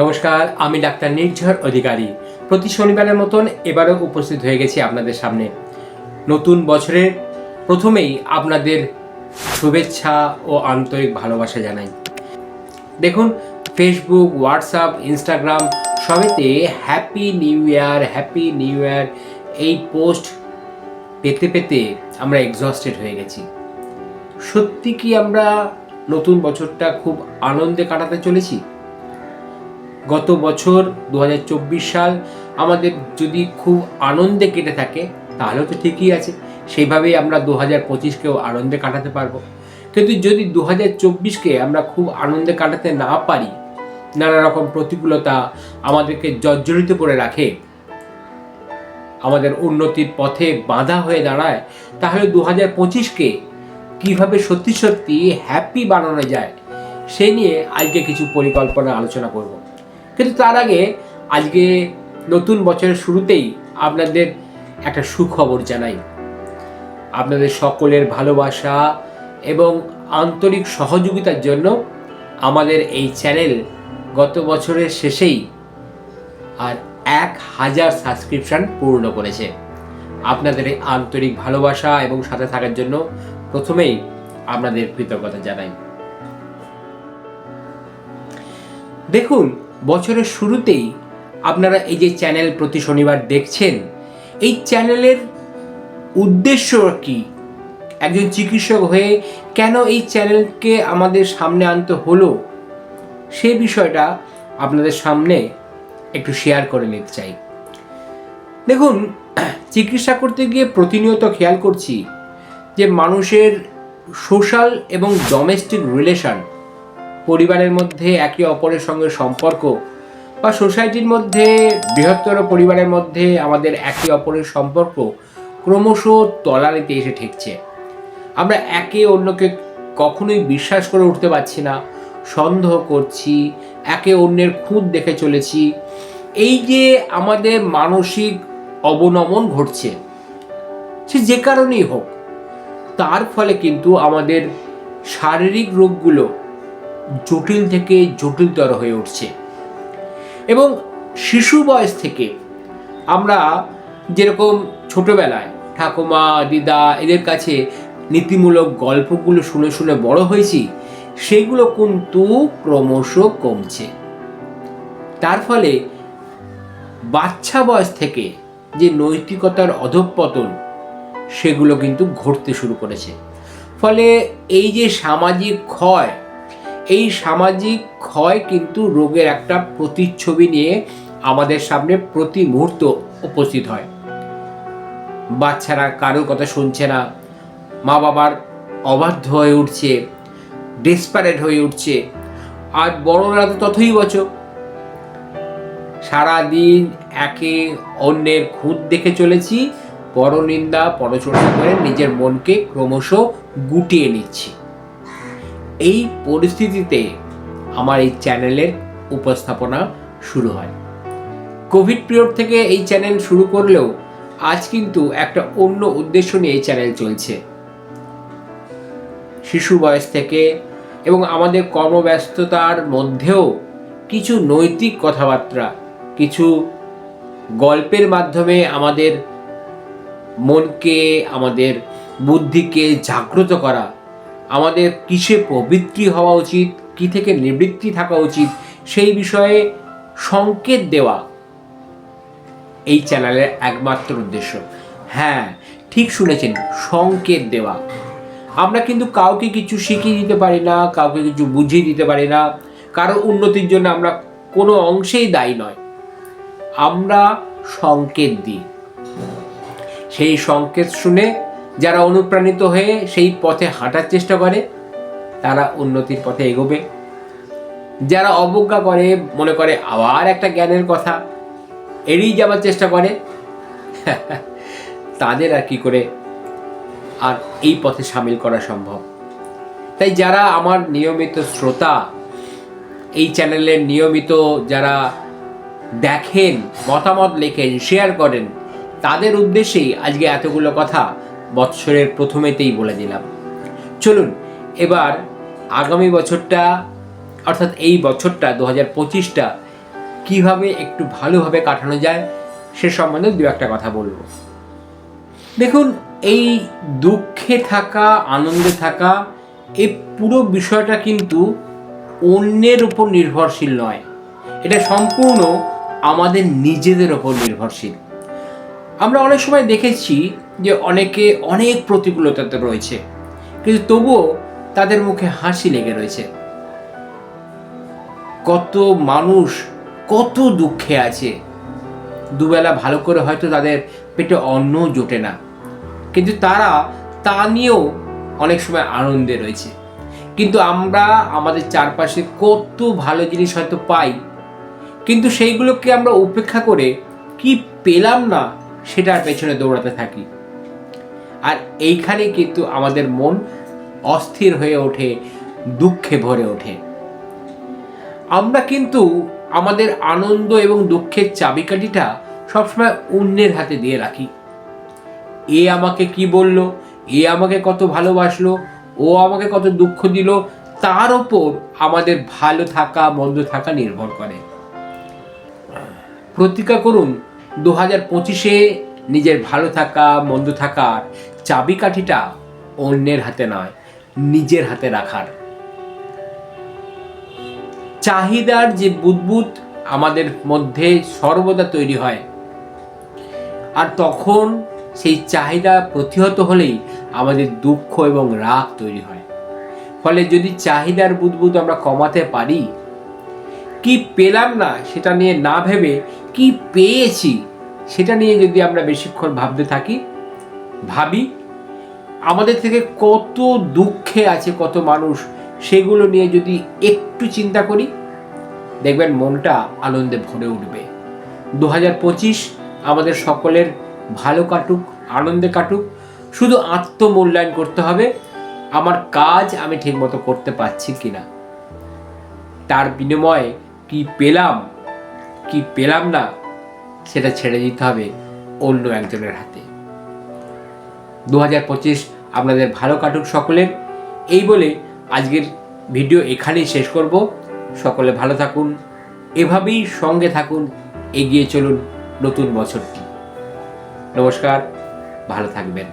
নমস্কার, আমি ডাক্তার নির্ঝর অধিকারী। প্রতি শনিবারের মতন এবারও উপস্থিত হয়ে গেছি আপনাদের সামনে। নতুন বছরের প্রথমেই আপনাদের শুভেচ্ছা ও আন্তরিক ভালোবাসা জানাই। দেখুন Facebook WhatsApp Instagram সবেতে happy new year happy new year এই পোস্ট পেতে পেতে আমরা এক্সস্টেড হয়ে গেছি। সত্যি কি আমরা নতুন বছরটা খুব আনন্দে কাটাতে চলেছি? গত বছর দু হাজার চব্বিশ সাল আমাদের যদি খুব আনন্দে কেটে থাকে তাহলেও তো ঠিকই আছে। সেইভাবেই আমরা দু হাজার পঁচিশকেও আনন্দে কাটাতে পারব। কিন্তু যদি দু হাজার চব্বিশকে আমরা খুব আনন্দে কাটাতে না পারি, নানা রকম প্রতিকূলতা আমাদেরকে জর্জরিত করে রাখে, আমাদের উন্নতির পথে বাধা হয়ে দাঁড়ায়, তাহলে দু হাজার পঁচিশকে কীভাবে সত্যি সত্যি হ্যাপি বানানো যায়, সে নিয়ে আজকে কিছু পরিকল্পনা আলোচনা করব। কিন্তু তার আগে আজকে নতুন বছরের শুরুতেই আপনাদের একটা সুখবর জানাই। আপনাদের সকলের ভালোবাসা এবং আন্তরিক সহযোগিতার জন্য আমাদের এই চ্যানেল গত বছরের শেষেই আর এক হাজার সাবস্ক্রিপশন পূর্ণ করেছে। আপনাদের এই আন্তরিক ভালোবাসা এবং সাথে থাকার জন্য প্রথমেই আপনাদের কৃতজ্ঞতা জানাই। দেখুন বছরের শুরুতেই আপনারা এই যে চ্যানেল প্রতি শনিবার দেখছেন, এই চ্যানেলের উদ্দেশ্য কি? একজন চিকিৎসক হয়ে কেন এই চ্যানেলকে আমাদের সামনে আনতে হলো, সে বিষয়টা আপনাদের সামনে একটু শেয়ার করে নিতে চাই। দেখুন, চিকিৎসা করতে গিয়ে প্রতিনিয়ত খেয়াল করছি যে মানুষের সোশ্যাল এবং ডোমেস্টিক রিলেশন পরিবারের মধ্যে একে অপরের সঙ্গে সম্পর্ক বা সোসাইটির মধ্যে, বৃহত্তর পরিবারের মধ্যে আমাদের একে অপরের সম্পর্ক ক্রমশ তলানিতে এসে ঠেকছে। আমরা একে অন্যকে কখনোই বিশ্বাস করে উঠতে পারছি না, সন্দেহ করছি, একে অন্যের খুঁত দেখে চলেছি। এই যে আমাদের মানসিক অবনমন ঘটছে, সে যে কারণেই হোক, তার ফলে কিন্তু আমাদের শারীরিক রোগগুলো জটিল থেকে জটিলতর হয়ে উঠছে। এবং শিশু বয়স থেকে আমরা যেরকম ছোটবেলায় ঠাকুমা, দিদা এদের কাছে নীতিমূলক গল্পগুলো শুনে শুনে বড় হয়েছি সেগুলো কিন্তু ক্রমশ কমছে। তার ফলে বাচ্চা বয়স থেকে যে নৈতিকতার অধঃপতন, সেগুলো কিন্তু ঘটতে শুরু করেছে। ফলে এই যে সামাজিক ক্ষয় এই সামাজিক ক্ষয় কিন্তু রোগের একটা প্রতিচ্ছবি নিয়ে আমাদের সামনে প্রতি মুহূর্ত উপস্থিত হয়। বাচ্চারা কারোর কথা শুনছে না মা বাবার অবাধ্য হয়ে উঠছে ডেসপারেট হয়ে উঠছে। আর বড়রা তো ততই বছর সারাদিন একে অন্যের খুঁত দেখে চলেছি, পরনিন্দা পরচর্চা করে নিজের মনকে ক্রমশ গুটিয়ে নিচ্ছি। এই পরিস্থিতিতে আমার এই চ্যানেলের উপস্থাপনা শুরু হয়। কোভিড পিরিয়ড থেকে এই চ্যানেল শুরু করলেও আজ কিন্তু একটা অন্য উদ্দেশ্য নিয়ে এই চ্যানেল চলছে। শিশু বয়স থেকে এবং আমাদের কর্মব্যস্ততার মধ্যেও কিছু নৈতিক কথাবার্তা, কিছু গল্পের মাধ্যমে আমাদের মনকে, আমাদের বুদ্ধিকে জাগ্রত করা আমাদের কিসে প্রবৃত্তি হওয়া উচিত, কি থেকে নিবৃত্তি থাকা উচিত, সেই বিষয়ে সংকেত দেওয়া এই চ্যানেলের একমাত্র উদ্দেশ্য। হ্যাঁ ঠিক শুনেছেন, সংকেত দেওয়া। আমরা কিন্তু কাউকে কিছু শিখিয়ে দিতে পারি না, কাউকে কিছু বুঝিয়ে দিতে পারি না, কারও উন্নতির জন্য আমরা কোনো অংশেই দায়ী নয়। আমরা সংকেত দিই। সেই সংকেত শুনে যারা অনুপ্রাণিত হয়ে সেই পথে হাঁটার চেষ্টা করে, তারা উন্নতির পথে এগোবে। যারা অবজ্ঞা করে, মনে করে আবার একটা জ্ঞানের কথা, এড়িয়ে যাওয়ার চেষ্টা করে, তাদের আর কি করে আর এই পথে সামিল করা সম্ভব? তাই যারা আমার নিয়মিত শ্রোতা, এই চ্যানেলের নিয়মিত যারা দেখেন, মতামত লেখেন শেয়ার করেন, তাদের উদ্দেশ্যেই আজকে এতগুলো কথা বৎসরের প্রথমেতেই বলে দিলাম। চলুন, এবার আগামী বছরটা, অর্থাৎ এই বছরটা, দু হাজার পঁচিশটা, কীভাবে একটু ভালোভাবে কাটানো যায়, সে সম্বন্ধে দু একটা কথা বলব। দেখুন, এই দুঃখে থাকা, আনন্দে থাকা এই পুরো বিষয়টা কিন্তু অন্যের উপর নির্ভরশীল নয়। এটা সম্পূর্ণ আমাদের নিজেদের ওপর নির্ভরশীল। আমরা অনেক সময় দেখেছি যে অনেকে অনেক প্রতিকূলতাতে রয়েছে, কিন্তু তবুও তাদের মুখে হাসি লেগে রয়েছে। কত মানুষ কত দুঃখে আছে। দুবেলা ভালো করে হয়তো তাদের পেটে অন্ন জোটে না, কিন্তু তারা তা নিয়েও অনেক সময় আনন্দে রয়েছে। কিন্তু আমরা আমাদের চারপাশে কত ভালো জিনিস হয়তো পাই, কিন্তু সেইগুলোকে আমরা উপেক্ষা করে কি পেলাম না সেটার পেছনে দৌড়াতে থাকি। আর এইখানে কিন্তু আমাদের মন অস্থির হয়ে ওঠে, দুঃখে ভরে ওঠে। আমরা কিন্তু আমাদের আনন্দ এবং দুঃখের চাবিকাঠিটা সবসময় অন্যের হাতে দিয়ে রাখি। এ আমাকে কি বলল? এ আমাকে কত ভালোবাসলো? ও আমাকে কত দুঃখ দিল? তার ওপর আমাদের ভালো থাকা, মন্দ থাকা নির্ভর করে। প্রতিজ্ঞা করুন দু হাজার পঁচিশে নিজের ভালো থাকা, মন্দ থাকার চাবিকাঠিটা অন্যের হাতে নয়, নিজের হাতে রাখার। চাহিদার যে বুদবুদ আমাদের মধ্যে সর্বদা তৈরি হয়, আর তখন সেই চাহিদা প্রতিহত হলেই আমাদের দুঃখ এবং রাগ তৈরি হয়। ফলে যদি চাহিদার বুদবুদ আমরা কমাতে পারি কি পেলাম না সেটা নিয়ে না ভেবে কি পেয়েছি সেটা নিয়ে যদি আমরা বেশিক্ষণ ভাবতে থাকি, ভাবি, আমাদের থেকে কত দুঃখে আছে কত মানুষ সেগুলো নিয়ে যদি একটু চিন্তা করি, দেখবেন মনটা আনন্দে ভরে উঠবে। দু হাজার পঁচিশ আমাদের সকলের ভালো কাটুক, আনন্দে কাটুক, শুধু আত্মমূল্যায়ন করতে হবে, আমার কাজ আমি ঠিকমতো করতে পারছি কিনা। তার বিনিময়ে কি পেলাম কি পেলাম না, সেটা ছেড়ে দিতে হবে অন্য একজনের হাতে। দু হাজার পঁচিশ আপনাদের ভালো কাটুক সকলের এই বলে আজকের ভিডিও এখানেই শেষ করব। সকলে ভালো থাকুন, এভাবেই সঙ্গে থাকুন, এগিয়ে চলুন নতুন বছরটি। নমস্কার, ভালো থাকবেন।